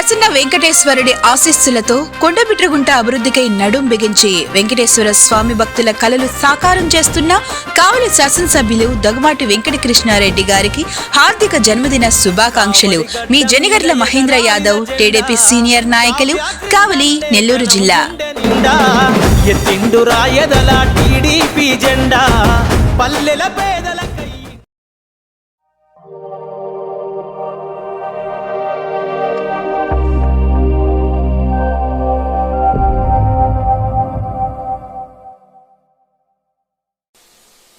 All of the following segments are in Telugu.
ప్రసన్న వెంకటేశ్వరుడి ఆశీస్సులతో కొండబిట్రగుంట అభివృద్ధికై నడుం బిగించి వెంకటేశ్వర స్వామి భక్తుల కలలు సాకారం చేస్తున్న కావలి శాసనసభ్యులు దగుమాటి వెంకట కృష్ణారెడ్డి గారికి హార్దిక జన్మదిన శుభాకాంక్షలు. మీ జనిగర్ల మహేంద్ర యాదవ్ టీడీపీ సీనియర్ నాయకులు కావలి నెల్లూరు జిల్లా. జెండా. పల్లెల పేద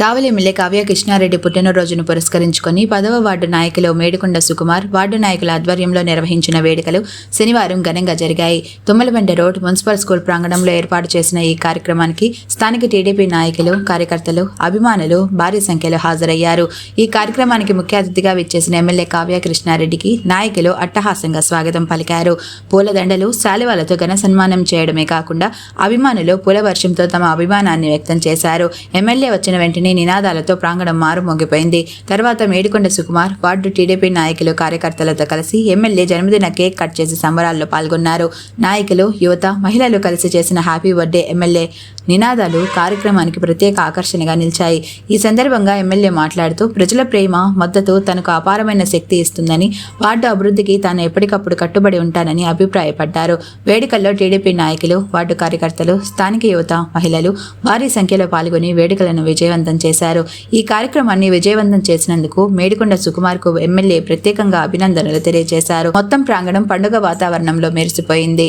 కావలి ఎమ్మెల్యే కావ్య కృష్ణారెడ్డి పుట్టినరోజును పురస్కరించుకొని పదవ వార్డు నాయకులు మేడుకొండ సుకుమార్ వార్డు నాయకుల ఆధ్వర్యంలో నిర్వహించిన వేడుకలు శనివారం ఘనంగా జరిగాయి. తుమ్మలబండ రోడ్ మున్సిపల్ స్కూల్ ప్రాంగణంలో ఏర్పాటు చేసిన ఈ కార్యక్రమానికి స్థానిక టీడీపీ నాయకులు కార్యకర్తలు అభిమానులు భారీ సంఖ్యలో హాజరయ్యారు. ఈ కార్యక్రమానికి ముఖ్య అతిథిగా విచ్చేసిన ఎమ్మెల్యే కావ్య కృష్ణారెడ్డికి నాయకులు అట్టహాసంగా స్వాగతం పలికారు. పూలదండలు శాలువాలతో ఘన సన్మానం చేయడమే కాకుండా అభిమానులు పూల వర్షంతో తమ అభిమానాన్ని వ్యక్తం చేశారు. ఎమ్మెల్యే వచ్చిన వెంటనే నినాదాలతో ప్రాంగణం మారుమోగిపోయింది తర్వాత మేడికొండ సుకుమార్ వార్డు టీడీపీ నాయకులు కార్యకర్తలతో కలిసి ఎమ్మెల్యే జన్మదిన కేక్ కట్ చేసి సంబరాల్లో పాల్గొన్నారు. నాయకులు యువత మహిళలు కలిసి చేసిన హ్యాపీ బర్త్డే ఎమ్మెల్యే నినాదాలు కార్యక్రమానికి ప్రత్యేక ఆకర్షణగా నిలిచాయి. ఈ సందర్భంగా ఎమ్మెల్యే మాట్లాడుతూ ప్రజల ప్రేమ మద్దతు తనకు అపారమైన శక్తి ఇస్తుందని వార్డు అభివృద్ధికి తాను ఎప్పటికప్పుడు కట్టుబడి ఉంటానని అభిప్రాయపడ్డారు. వేడుకల్లో టీడీపీ నాయకులు వార్డు కార్యకర్తలు స్థానిక యువత మహిళలు భారీ సంఖ్యలో పాల్గొని వేడుకలను విజయవంతం చేశారు. ఈ కార్యక్రమాన్ని విజయవంతం చేసినందుకు మేడికొండ సుకుమార్కు ఎమ్మెల్యే ప్రత్యేకంగా అభినందనలు తెలియజేశారు. మొత్తం ప్రాంగణం పండుగ వాతావరణంలో మెరిసిపోయింది.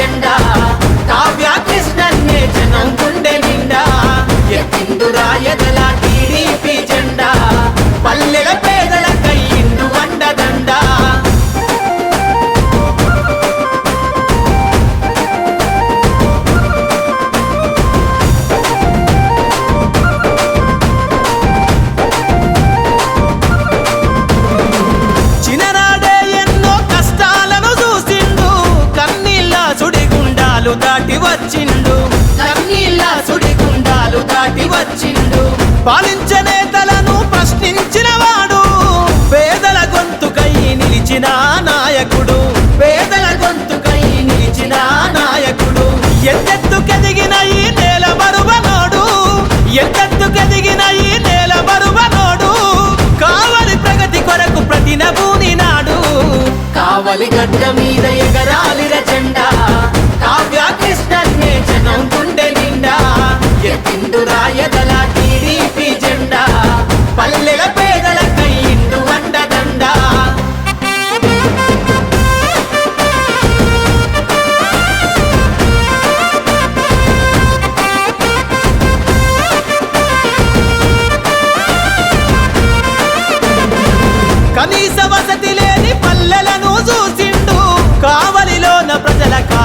ఎత్తిండు రాయదల టీడీపీ జెండా పల్లెల పేదల కయ్యిండు వండదండా. చిన్ననాడే ఎన్నో కష్టాలను చూసిండు కన్నీళ్ళ సుడిగుండాలు దాటి వచ్చిండు. వచ్చిండు. పాలించే నేతలను ప్రశ్నించిన వాడు పేదల గొంతుకై నిలిచిన నాయకుడు. పేదల గొంతుకై నిలిచిన నాయకుడు. ఎత్తెత్తుకెదిగిన ఈ నేల బరువనోడు ఎత్తెత్తుకెదిగిన ఈ నేల బరువనోడు కావలి ప్రగతి కొరకు ప్రతినభూని నాడు. కావలి గడ్డ మీద